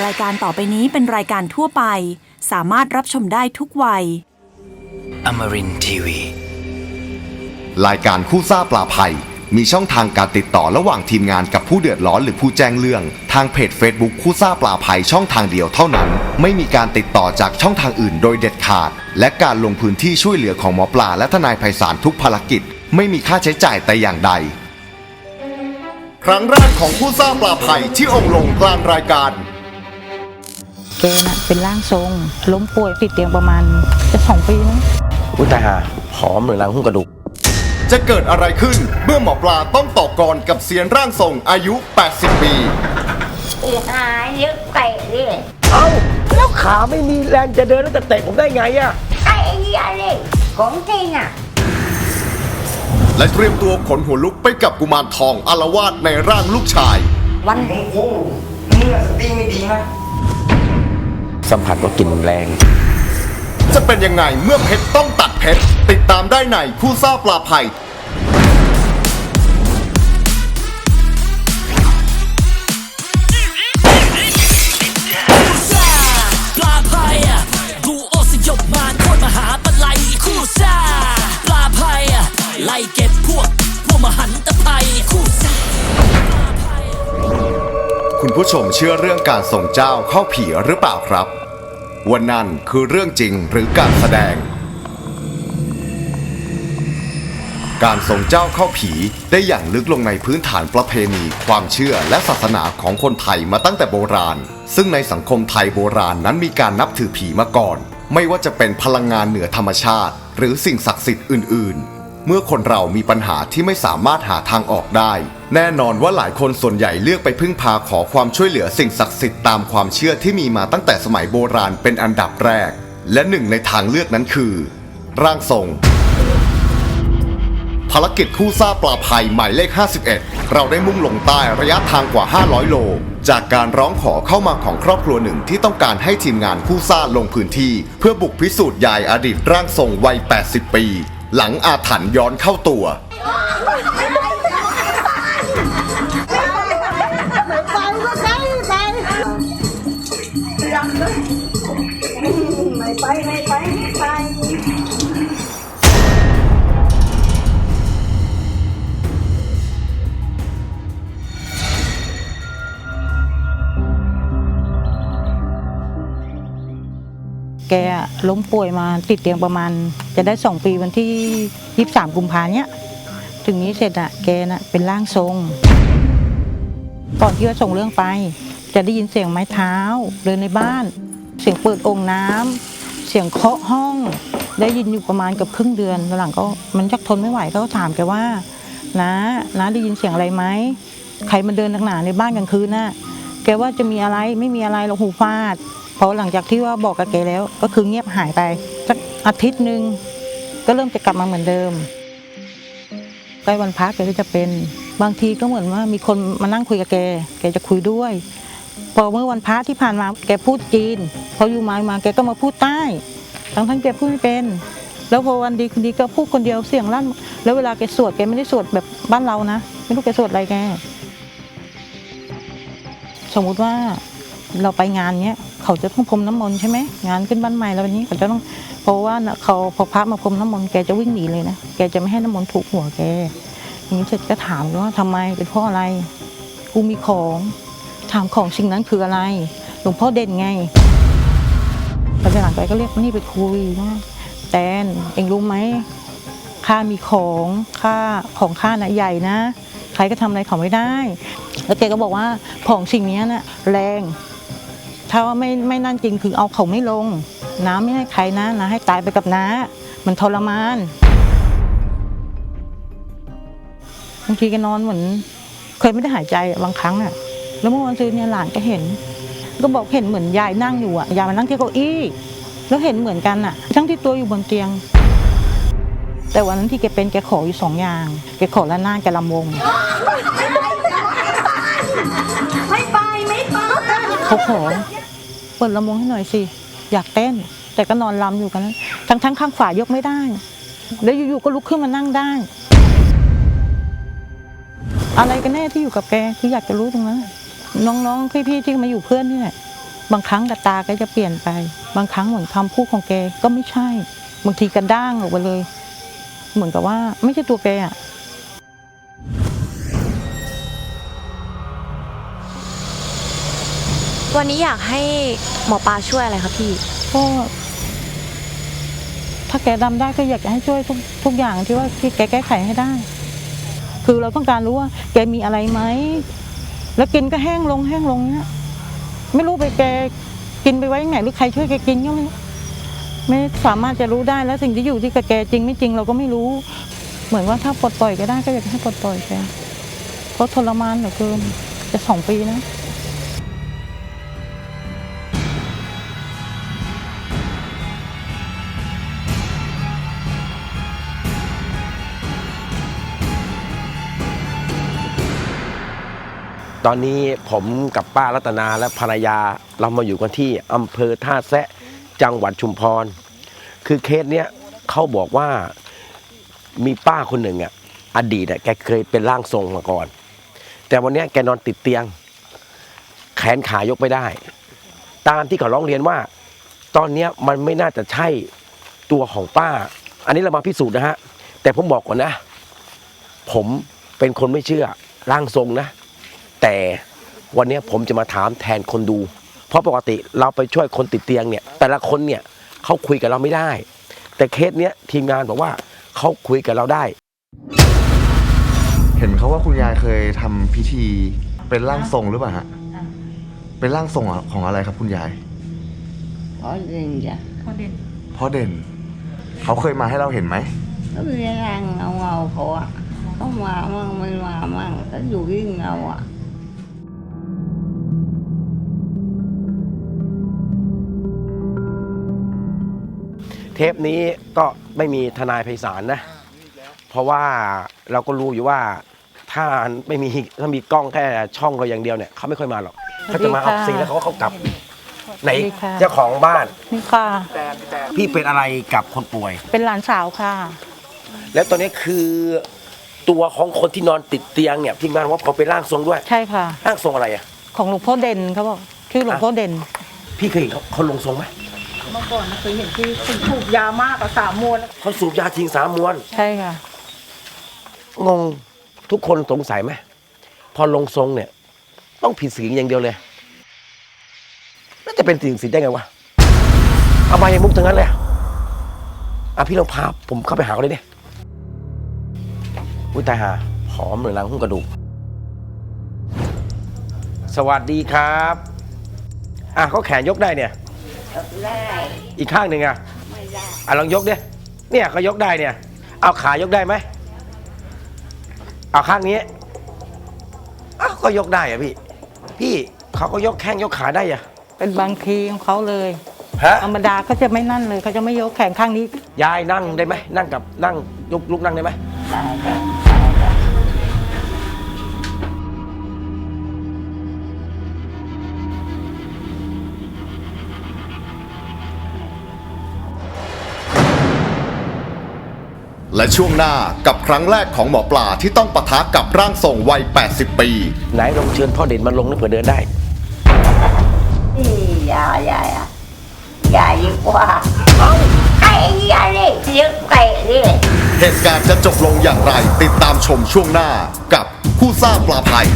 รายการต่อไปนี้เป็นรายการทั่วไป สามารถรับชมได้ทุกวัย Amarin Tiwi. รายการคู่ซ่าปลาภัย มีช่องทางการติดต่อระหว่างทีมงานกับผู้เดือดร้อนหรือผู้แจ้งเรื่อง ทางเพจ Facebook คู่ซ่าปลาภัยช่องทางเดียวเท่านั้น ไม่มีการติดต่อจากช่องทางอื่นโดยเด็ดขาด และการลงพื้นที่ช่วยเหลือของหมอปลาและทนายไพศาลทุกภารกิจ ไม่มีค่าใช้จ่ายแต่อย่างใด ครั้งแรกของคู่ซ่าปลาภัยที่องค์ลงกลางรายการ แกน่ะเป็นร่างทรง ล้มป่วยติดเตียงประมาณจะสองปีนะอุ้ยตายห่าผอมเหมือนรังหุ้มกระดูก จะเกิดอะไรขึ้นเมื่อหมอปลาต้องต่อกรกับเซียนร่างทรงอายุ 80 ปีอีหายึดเตะดิเอ้า แล้วขาไม่มีแรงจะเดินแล้วจะเตะผมได้ไงอะไอ้เหี้ยนี่ของจริงอะ และเตรียมตัวขนหัวลุกไปกับกุมารทองอารวาสในร่างลูกชาย วันสัม ผัสว่ากลิ่นแรง จะเป็นยังไงเมื่อเพชรต้องตัดเพชร ติดตามได้ในคู่ซ่าปลาภัยปลาพายอะดูโอสยบมารโคตรมหาปลาไหลคู่ซ่าปลาพายอะไล่เก็บพวก พวกมหันตภัยคู่ซ่าคุณผู้ชมเชื่อเรื่องการส่งเจ้าเข้าผีหรือเปล่าครับ วันนั้นคือเรื่องจริงหรือการแสดง การส่งเจ้าเข้าผีได้อย่างลึกลงในพื้นฐานประเพณี ความเชื่อและศาสนาของคนไทยมาตั้งแต่โบราณ ซึ่งในสังคมไทยโบราณนั้นมีการนับถือผีมาก่อน ไม่ว่าจะเป็นพลังงานเหนือธรรมชาติ หรือสิ่งศักดิ์สิทธิ์อื่น ๆ เมื่อคนเรามีปัญหาที่ไม่สามารถหาทางออกได้ แน่นอนว่าหลายคนส่วนใหญ่เลือกไปพึ่งพาขอความช่วยเหลือสิ่งศักดิ์สิทธิ์ตามความเชื่อที่มีมาตั้งแต่สมัยโบราณเป็นอันดับแรก และหนึ่งในทางเลือกนั้นคือ ร่างทรง ภารกิจคู่ซ่าปลาภัยหมายเลข 51 เราได้มุ่งลงใต้ระยะทางกว่า 500 โล จากการร้องขอเข้ามาของครอบครัวหนึ่งที่ต้องการให้ทีมงานคู่ซ่าลงพื้นที่ เพื่อบุกพิสูจน์ยายอดีตร่างทรงวัย 80 ปี หลังอาถรรพ์ย้อนเข้าตัว ไปไปไป แกล้มป่วยมาติดเตียงประมาณ จะได้สองปีวันที่ยี่สามกุมภาเนี้ย ถึงนี้เสร็จอะแกน่ะเป็นร่างทรง ก่อนที่จะส่งเรื่องไป จะได้ยินเสียงไม้เท้าเดินในบ้าน เสียงเปิดองน้ำเสียงเคาะห้อง ได้ยินอยู่ประมาณเกับครึ่งเดือนแล้วหลังก็มันจักทนไม่ไหวก็ถามแกว่านะนะได้ยินเสียงอะไรไหมใครมาเดินหนาในบ้านกลางคืนน่ะแกว่าจะมีอะไรไม่มีอะไรหรอกหูฟาด พราะหลังจากที่ว่าบอกกับแกแล้ว ก็คือเงียบหายไปสักอาทิตย์หนึ่งก็เริ่มจะกลับมาเหมือนเดิมใกล้วันพักแกก็จะเป็น บางทีก็เหมือนว่ามีคนมานั่งคุยกับแก แกจะคุยด้วย พอเมื่อวันพระที่ผ่านมาแกพูดจีน พออยู่มามาแกก็มาพูดใต้ ทั้งทั้งแกพูดไม่เป็น แล้วพอวันดีคืนดีก็พูดคนเดียวเสียงลั่น แล้วเวลาแกสวดแกไม่ได้สวดแบบบ้านเรานะ ไม่รู้แกสวดอะไรแก สมมุติว่าเราไปงานเนี้ย เขาจะต้องพรมน้ำมนต์ใช่ไหมงานขึ้นบ้านใหม่แล้ววันนี้เขาจะต้องเพราะว่าเขาพอพระมาพรมน้ำมนต์แกจะวิ่งหนีเลยนะแกจะไม่ให้น้ำมนต์ถูกหัวแกอย่างนี้เสร็จก็ถามว่าทำไมเป็นเพราะอะไรกูมีของถามของสิ่งนั้นคืออะไร หลวงพ่อเด่นไงพอหลังไปก็เรียกนี่ไปคุยว่าแตนเองรู้ไหมข้ามีของข้าของข้านะใหญ่นะ ใครก็ทำอะไรเขาไม่ได้ แล้วแกก็บอกว่าของสิ่งนี้ยน่ะแรง ถ้าว่าไม่ไม่นั่นจริงคือเอาเขาไม่ลง น้ำไม่ให้ใครนะนะให้ตายไปกับน้า มันทรมานบางทีแกนอนเหมือน เคยไม่ได้หายใจอะบางครั้งอะ แล้วเมื่อวันซื้อเนี่ยหลานก็เห็น ก็บอกเห็นเหมือนยายนั่งอยู่อะยายมานั่งที่เก้าอี้แล้วเห็นเหมือนกันอะ ทั้งที่ตัวอยู่บนเตียง แต่วันนั้นที่แกเป็นแกขออยู่สองอย่างแกขอละนาดแกลำวงไม่ไปไม่ไปเขาขอเปิดลำวงให้หน่อยสิ อยากเต้น แต่ก็นอนลำอยู่กันนั้นทั้งทั้งข้างฝายกไม่ได้ แล้วอยู่ๆก็ลุกขึ้นมานั่งได้ อะไรกันแน่ที่อยู่กับแกคืออยากจะรู้ตรงนั้นน้องๆพี่ๆที่มาอยู่เพื่อนนี่แหละบางครั้งกับตาแกจะเปลี่ยนไป บางครั้งเหมือนคำพูดของแกก็ไม่ใช่ บางทีกระด้างออกไปเลย เหมือนกับว่าไม่ใช่ตัวแกอะ วันนี้อยากให้หมอปลาช่วยอะไรคะพี่ ก็ถ้าแกดำได้ก็อยากจะให้ช่วยทุกทุกอย่างที่ว่าที่แกแก้ไขให้ได้ คือเราต้องการรู้ว่า แกมีอะไรไหม แล้วกินก็แห้งลงแห้งลงเนี้ย ไม่รู้ไปแกกินไปไว้ยังไหนหรือใครช่วยแกกินก็ไม่รู้ไม่สามารถจะรู้ได้แล้วสิ่งที่อยู่ที่กับแกจริงไม่จริงเราก็ไม่รู้ เหมือนว่าถ้าปลดปล่อยก็ได้ก็อยากให้ปลดปล่อยแกเพราะทรมานเหลือเกินจะสองปีนะ ตอนนี้ผมกับป้ารัตนาและภรรยาเรามาอยู่กันที่อำเภอท่าแซะจังหวัดชุมพร คือเคสเนี้ยเขาบอกว่ามีป้าคนหนึ่งอะอดีตอะแกเคยเป็นร่างทรงมาก่อน แต่วันเนี้ยแกนอนติดเตียง แขนขายกไม่ได้ ตามที่เขาร้องเรียนว่า ตอนเนี้ยมันไม่น่าจะใช่ตัวของป้า อันนี้เรามาพิสูจน์นะฮะแต่ผมบอกก่อนนะ ผมเป็นคนไม่เชื่อร่างทรงนะ แต่วันนี้ผมจะมาถามแทนคนดู เพราะปกติเราไปช่วยคนติดเตียงเนี่ย แต่ละคนเนี่ยเขาคุยกับเราไม่ได้ แต่เคสเนี้ยทีมงานบอกว่าเขาคุยกับเราได้ เห็นเขาว่าคุณยายเคยทำพิธีเป็นร่างทรงหรือเปล่าฮะ เป็นร่างทรงของอะไรครับคุณยาย ขอเรียนจ้ะพ่อเด่น เขาเคยมาให้เราเห็นไหม ก็มีแรงเงาเงาๆเขาอะเขามามั่งไม่มามั่งก็อยู่ที่เงาอะ เทปนี้ก็ไม่มีทนายไพศาลนะ เพราะว่าเราก็รู้อยู่ว่าถ้าไม่มีถ้ามีกล้องแค่ช่องเราอย่างเดียวเนี่ยเขาไม่ค่อยมาหรอกเขาจะมาเอาซีนแล้วเขาก็เขากลับไหนสวัสดีค่ะเจ้าของบ้านนี่ค่ะ พี่เป็นอะไรกับคนป่วย เป็นหลานสาวค่ะ แล้วตอนนี้คือตัวของคนที่นอนติดเตียงเนี่ยพี่งานว่าเขาเป็นร่างทรงด้วย ใช่ค่ะ ร่างทรงอะไรอะ ของหลวงพ่อเด่นเขาบอกชื่อหลวงพ่อเด่น พี่เคยเห็นเขาเขาลงทรงไหม เมื่อก่อนเคยเห็นที่คนถูกยามากกว่าสามมวนเขาสูบยาทิ้งสามมวน ใช่ค่ะ งงทุกคนสงสัยไหมพอลงทรงเนี่ย ต้องผิดศีลอย่างเดียวเลยน่าจะเป็นสิ่งศีลได้ไงวะเอามาอย่างมุกทั้งนั้นเลยอะพี่ลองพาผมเข้าไปหาเขาเลยเนี่ยอุ้ยตายหาหอมเหมือนหนังหุ้มกระดูก สวัสดีครับ อะเขาแขนยกได้เนี่ย ได้อีกข้างหนึ่งอะไม่ได้อะลองยกดิเนี่ยเขายกได้เนี่ย เอาขายกได้ไหมเอาข้างนี้อ้าวก็ยกได้อะพี่ พี่เขาก็ยกแข้งยกขาได้อะเป็นบางทีของเขาเลยฮะธรรมดาเขาจะไม่นั่นเลยเขาจะไม่ยกแขนข้างนี้ ยายนั่งได้ไหมนั่งกับนั่งลุกลุกนั่งได้ไหมได้ และช่วงหน้ากับครั้งแรกของหมอปลาที่ต้องปะทะกับร่างทรงวัย 80 ปี ไหนลองเชิญพ่อเด่นมาลงนึกเผื่อเดินได้อีอย่าอย่าอย่าอย่าดีกว่าเอาไอ้ยาเลยเลี้ยงเตะเลยเหตุการณ์จะจบลงอย่างไรติดตามชมช่วงหน้ากับคู่ซ่าปลาภัย